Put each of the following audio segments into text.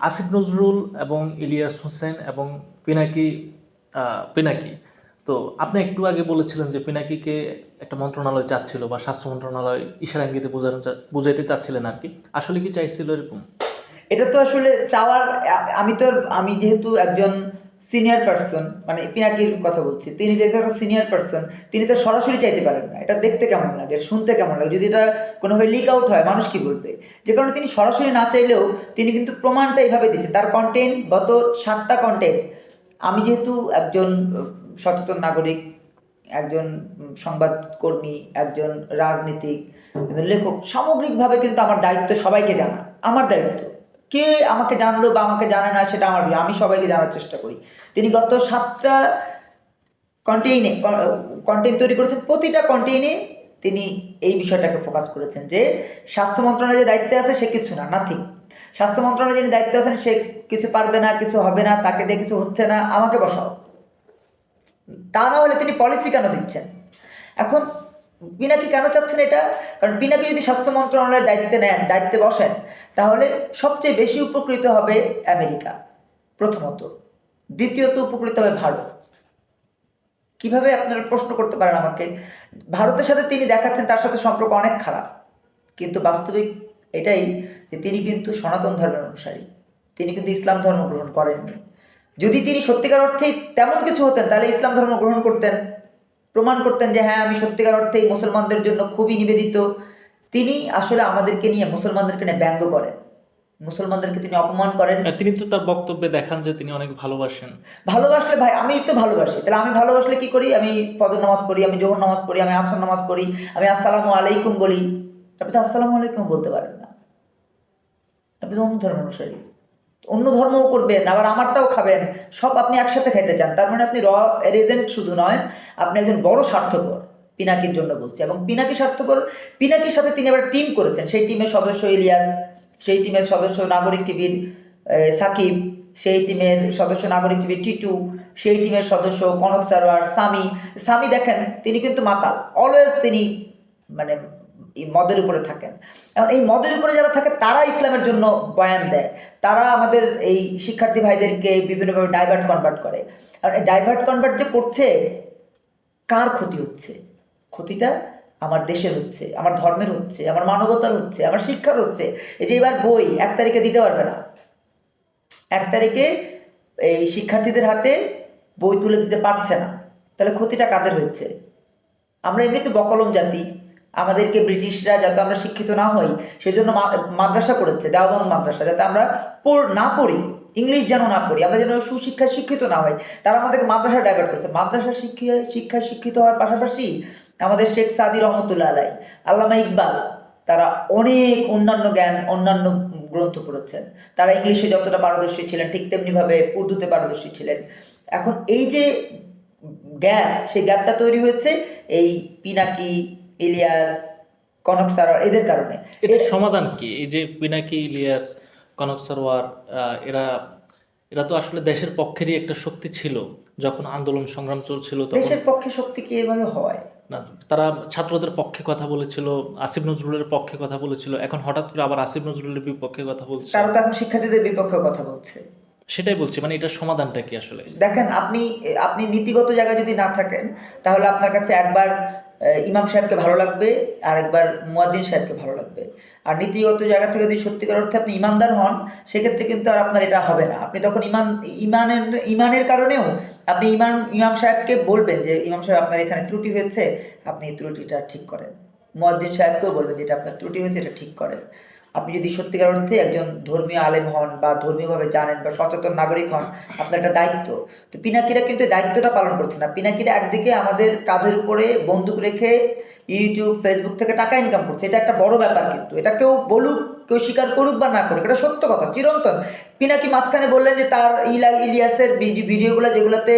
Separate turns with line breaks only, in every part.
আসিফ নজরুল এবং ইলিয়াস হোসেন এবং পিনাকি পিনাকি। তো আপনি একটু আগে বলেছিলেন যে পিনাকিকে একটা মন্ত্রণালয় চাচ্ছিল বা স্বাস্থ্য মন্ত্রণালয় ইশারা ইঙ্গিতে বোঝানো বুঝাইতে চাচ্ছিলেন আর কি। আসলে কি চাইছিল এরকম?
এটা তো আসলে চাওয়ার আমি তো আমি যেহেতু একজন সিনিয়র পার্সন মানে পিনাকির কথা বলছি, তিনি যেহেতু একটা সিনিয়র পার্সন তিনি তো সরাসরি চাইতে পারেন না। এটা দেখতে কেমন লাগে শুনতে কেমন লাগে? যদি এটা কোনোভাবে লিক আউট হয়, মানুষ কি বলবে? যে কারণে তিনি সরাসরি না চাইলেও তিনি কিন্তু প্রমাণটা এইভাবে দিচ্ছেন তার কন্টেন্ট গত সাতটা কন্টেন্ট আমি যেহেতু একজন সচেতন নাগরিক, একজন সংবাদকর্মী, একজন রাজনীতিক, একজন লেখক, সামগ্রিকভাবে কিন্তু আমার দায়িত্ব সবাইকে জানা। আমার দায়িত্ব। কে আমাকে জানলো বা আমাকে জানে না সেটা আমার। আমি সবাইকে জানার চেষ্টা করি। তিনি গত সাতটা কন্টেইনে কন্টেন্ট তৈরি করেছেন। প্রতিটা কন্টেইনে তিনি এই বিষয়টাকে ফোকাস করেছেন যে, স্বাস্থ্য মন্ত্রণালয় যে দায়িত্বে আছে সে কিছু না নাথিং স্বাস্থ্য মন্ত্রণালয় যিনি দায়িত্বে আছেন সে কিছু পারবে না, কিছু হবে না, তাকে দিয়ে কিছু হচ্ছে না, আমাকে বসাও। তা না হলে তিনি পলিসি কেন দিচ্ছেন? এখন পিনাকি কেন চাচ্ছেন এটা? কারণ পিনাকি যদি স্বাস্থ্য মন্ত্রণালয়ের দায়িত্বে নেন, দায়িত্বে বসেন, তাহলে সবচেয়ে বেশি উপকৃত হবে আমেরিকা, প্রথমত। দ্বিতীয়ত উপকৃত হবে ভারত। কীভাবে আপনারা প্রশ্ন করতে পারেন আমাকে? ভারতের সাথে তিনি দেখাচ্ছেন, তার সাথে সম্পর্ক অনেক খারাপ। কিন্তু বাস্তবিক এটাই যে তিনি কিন্তু সনাতন ধর্মের অনুসারী। তিনি কিন্তু ইসলাম ধর্ম গ্রহণ করেননি। যদি তিনি সত্যিকার অর্থেই তেমন কিছু হতেন, তাহলে ইসলাম ধর্ম গ্রহণ করতেন। প্রমাণ করতেন যে হ্যাঁ আমি সত্যিকার অর্থেই মুসলমানদের জন্য খুবই নিবেদিত। তিনি আসলে আমাদেরকে নিয়ে মুসলমানদেরকে নিয়ে ব্যঙ্গ করেন। মুসলমানদেরকে তিনি অপমান করেন।
তিনি তো তার বক্তব্যে দেখান যে তিনি অনেক ভালোবাসেন।
ভালোবাসলে ভাই আমি তো ভালোবাসি। তাহলে আমি ভালোবাসলে কি করি? আমি ফজর নামাজ পড়ি আমি জোহর নামাজ পড়ি আমি আসর নামাজ পড়ি আমি আসসালামু আলাইকুম বলি। আপনি তো আসসালামু আলাইকুম বলতে পারেন না। আপনি তো অন্য ধর্ম অনুসারী। অন্য ধর্মও করবেন, আবার আমারটাও খাবেন, সব আপনি একসাথে খাইতে চান। তার মানে আপনি র এজেন্ট শুধু নয়, আপনি একজন বড় স্বার্থপর, পিনাকির জন্য বলছি। এবং পিনাকি স্বার্থপর, পিনাকির সাথে তিনি আবার টিম করেছেন। সেই টিমের সদস্য ইলিয়াস, সেই টিমের সদস্য নাগরিক টিভির সাকিব, সেই টিমের সদস্য নাগরিক টিভির টিটু, সেই টিমের সদস্য কনক সারোয়ার, সামি। সামি দেখেন, তিনি কিন্তু মাতাল। অলওয়েজ তিনি মানে মদের উপরে থাকেন। এখন এই মদের উপরে যারা থাকে, তারা ইসলামের জন্য বয়ান দেয়। তারা আমাদের এই শিক্ষার্থী ভাইদেরকে বিভিন্নভাবে ডাইভার্ট কনভার্ট করে। আর এই ডাইভার্ট কনভার্ট যে করছে, কার ক্ষতি হচ্ছে? ক্ষতিটা আমার দেশের হচ্ছে, আমার ধর্মের হচ্ছে, আমার মানবতার হচ্ছে, আমার শিক্ষার হচ্ছে। এই যে এবার বই, এক তারিখে দিতে পারবে না। এক তারিখে এই শিক্ষার্থীদের হাতে বই তুলে দিতে পারছে না। তাহলে ক্ষতিটা কাদের হচ্ছে আমরা এমনিতে বকলম জাতি। আমাদেরকে ব্রিটিশরা যাতে আমরা শিক্ষিত না হই, সেজন্য মাদ্রাসা করেছে দেওয়ান মাদ্রাসা, যাতে আমরা না পড়ি, ইংলিশ যেন না পড়ি, আমরা যেন সুশিক্ষায় শিক্ষিত না হই। তারা আমাদেরকে মাদ্রাসা ডাইভার্ট করেছে। মাদ্রাসা শিক্ষা শিক্ষায় শিক্ষিত হওয়ার পাশাপাশি আমাদের শেখ সাদি রহমতুল্লাহ আলাই, আল্লামা ইকবাল, তারা অনেক অন্যান্য জ্ঞান, অন্যান্য গ্রন্থ পড়েছেন। তারা ইংলিশে যতটা পারদর্শী ছিলেন, ঠিক তেমনিভাবে উর্দুতে পারদর্শী ছিলেন। এখন এই যে গ্যাপ, সেই গ্যাপটা তৈরি হয়েছে, এই পিনাকি ইলিয়াস কনক সারোয়ার এদের কারণে।
এটার সমাধান কি? এই যে পিনাকি ইলিয়াস কনক সারোয়ার এরা এরা তো আসলে দেশের পক্ষেরই একটা শক্তি ছিল। যখন আন্দোলন সংগ্রাম চলছিল তখন
দেশের পক্ষে শক্তি কি এভাবে হয়?
না তারা ছাত্রদের পক্ষে কথা বলেছিল আসিফ নজরুলের পক্ষে কথা বলেছিল। এখন হঠাৎ করে আবার আসিফ নজরুলের বিপক্ষে কথা বলছে।
তারা তো এখন শিক্ষার্থীদের বিপক্ষে কথা বলছে।
সেটাই বলছি মানে এটার সমাধানটা কি আসলে?
দেখেন আপনি আপনি নীতিগত জায়গায় যদি না থাকেন তাহলে আপনার কাছে একবার ইমাম সাহেবকে ভালো লাগবে আর একবার মুয়াজ্জিন সাহেবকে ভালো লাগবে। আর নীতিগত জায়গা থেকে যদি সত্যিকার অর্থে আপনি ইমানদার হন, সেক্ষেত্রে কিন্তু আর আপনার এটা হবে না। আপনি তখন ইমান, ইমানের ইমানের কারণেও আপনি ইমান ইমাম সাহেবকে বলবেন যে, ইমাম সাহেব, আপনার এখানে ত্রুটি হয়েছে, আপনি এই ত্রুটিটা ঠিক করেন। মুয়াজ্জিন সাহেবকেও বলবেন যে, এটা আপনার ত্রুটি হয়েছে, এটা ঠিক করেন। আপনি যদি সত্যিকার অর্থে একজন ধর্মীয় আলেম হন বা ধর্মীয়ভাবে জানেন বা সচেতন নাগরিক হন আপনার একটা দায়িত্ব তো পিনাকিরা কিন্তু দায়িত্বটা পালন করছে না পিনাকিরা একদিকে আমাদের কাঁধের উপরে বন্দুক রেখে ইউটিউব ফেসবুক থেকে টাকা ইনকাম করছে এটা একটা বড় ব্যাপার কিন্তু এটা কেউ বলুক কেউ স্বীকার করুক বা না করুক এটা সত্য কথা চিরন্তন পিনাকি মাঝখানে বললেন যে তার ইলা ইলিয়াসের ভিডি- ভিডিওগুলো যেগুলোতে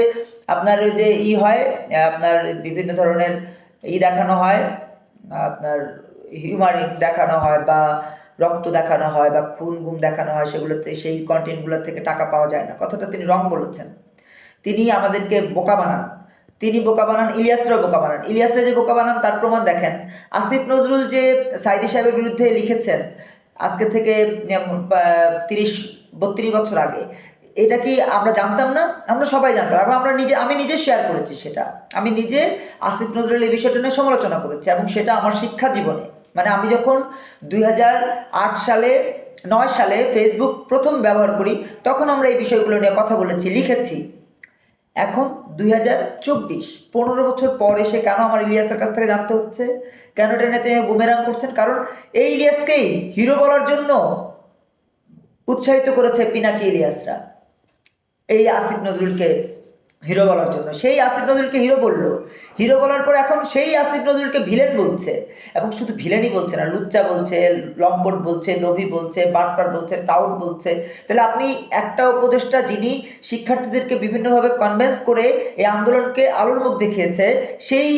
আপনার যে ই হয় আপনার বিভিন্ন ধরনের ই দেখানো হয় আপনার হিউমারিং দেখানো হয় বা রক্ত দেখানো হয় বা খুন, গুম দেখানো হয় সেগুলোতে, সেই কন্টেন্টগুলো থেকে টাকা পাওয়া যায় না। কথাটা তিনি রং বলেছেন। তিনি আমাদেরকে বোকা বানান। তিনি বোকা বানান, ইলিয়াসরাও বোকা বানান। ইলিয়াসরা যে বোকা বানান, তার প্রমাণ দেখেন। আসিফ নজরুল যে সাইদি সাহেবের বিরুদ্ধে লিখেছেন, আজকে থেকে তিরিশ, বত্রিশ বছর আগে, এটা কি আমরা জানতাম না? আমরা সবাই জানতাম। এবং আমরা নিজে, আমি নিজে শেয়ার করেছি সেটা। আমি নিজে আসিফ নজরুল এই বিষয়টা নিয়ে সমালোচনা করেছি এবং সেটা আমার শিক্ষা জীবনে। মানে আমি যখন দুই হাজার আট সালে, নয় সালে ফেসবুক প্রথম ব্যবহার করি, তখন আমরা এই বিষয়গুলো নিয়ে কথা বলেছি, লিখেছি। এখন দুই হাজার চব্বিশ, পনেরো বছর পর এসে কেন আমার ইলিয়াসের কাছ থেকে জানতে হচ্ছে? কেন তিনি বুমেরাং করছেন? কারণ এই ইলিয়াসকেই হিরো বলার জন্য উৎসাহিত করেছে পিনাকি ইলিয়াসরা। এই আসিফ নজরুলকে হিরো বলার জন্য। সেই আসিফ নজরুলকে হিরো বলল। হিরো বলার পর এখন সেই আসিফ নজরুলকে ভিলেন বলছে। এবং শুধু ভিলেনই বলছে না, লুচ্চা বলছে, লম্পট বলছে, লোভি বলছে, বাটপার বলছে, টাউট বলছে। তাহলে আপনি একটা উপদেষ্টা যিনি শিক্ষার্থীদেরকে বিভিন্নভাবে কনভেন্স করে এই আন্দোলনকে আলোর মুখ দেখিয়েছে, সেই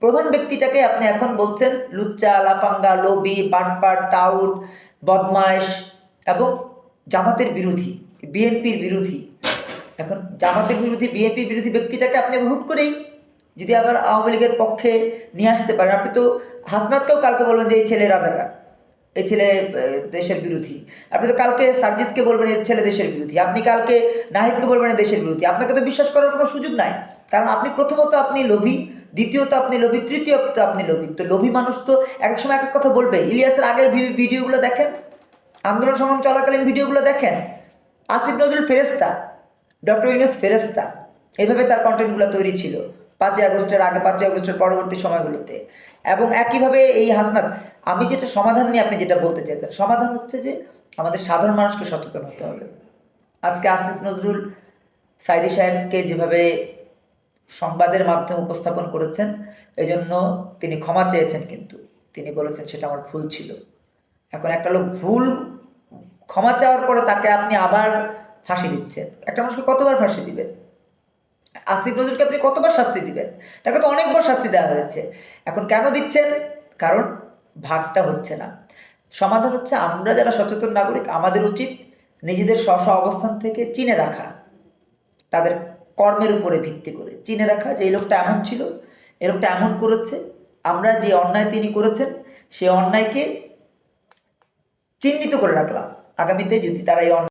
প্রধান ব্যক্তিটাকে আপনি এখন বলছেন, লুচ্চা, লাফাঙ্গা, লোভি, বাটপার, টাউট বদমাইশ এবং জামাতের বিরোধী, বিএনপির বিরোধী। এখন জামাতের বিরোধী বিএনপি বিরোধী ব্যক্তিটাকে আপনি হুট করেই যদি আবার আওয়ামী লীগের পক্ষে নিয়ে আসতে পারেন, আপনি তো হাসনাতকেও কালকে বলবেন যে এই ছেলে রাজাকার, এই ছেলে দেশের বিরোধী। আপনি তো কালকে সার্জিসকে বলবেন এই ছেলে দেশের বিরোধী, আপনি কালকে নাহিদকে বলবেন দেশের বিরোধী। আপনাকে তো বিশ্বাস করার কোনো সুযোগ নাই, কারণ আপনি প্রথমত আপনি লোভী, দ্বিতীয়ত আপনি লোভী, তৃতীয়ত আপনি লোভী। তো লোভী মানুষ তো এক এক সময় এক এক কথা বলবে। ইলিয়াসের আগের ভিডিওগুলো দেখেন? আন্দোলন সংগ্রাম চলাকালীন ভিডিওগুলো দেখেন? আসিফ নজরুল ফেরেস্তা ডক্টর ইউনুস ফেরেস্তা এভাবে তার কন্টেন্টগুলো তৈরি ছিল পাঁচই আগস্টের আগে, পাঁচই আগস্টের পরবর্তী সময়গুলোতে। এবং একইভাবে এই হাসনাত, আমি যেটা সমাধান নিয়ে আপনি যেটা বলতে চাইছেন সমাধান হচ্ছে যে আমাদের সাধারণ মানুষকে সচেতন হতে হবে। আজকে আসিফ নজরুল, সাইদি সাহেবকে যেভাবে সংবাদের মাধ্যমে উপস্থাপন করেছেন এই জন্য তিনি ক্ষমা চেয়েছেন কিন্তু। তিনি বলেছেন সেটা আমার ভুল ছিল। এখন একটা লোক ভুল, ক্ষমা চাওয়ার পরে তাকে আপনি আবার ফাঁসি দিচ্ছেন একটা মানুষকে কতবার ফাঁসি দিবেন আসিফ নজরুলকে আপনি কতবার শাস্তি দিবেন? তাকে তো অনেকবার শাস্তি দেওয়া হয়েছে। এখন কেন দিচ্ছেন? কারণ ভাগটা হচ্ছে না। সমাধান হচ্ছে আমরা যারা সচেতন নাগরিক, আমাদের উচিত নিজেদের স্ব অবস্থান থেকে চিনে রাখা। তাদের কর্মের উপরে ভিত্তি করে চিনে রাখা যে, এই লোকটা এমন ছিল, এই লোকটা এমন করেছে, আমরা যে অন্যায় তিনি করেছেন, সে অন্যায়কে চিহ্নিত করে রাখলাম। আগামীতে যদি তারা এই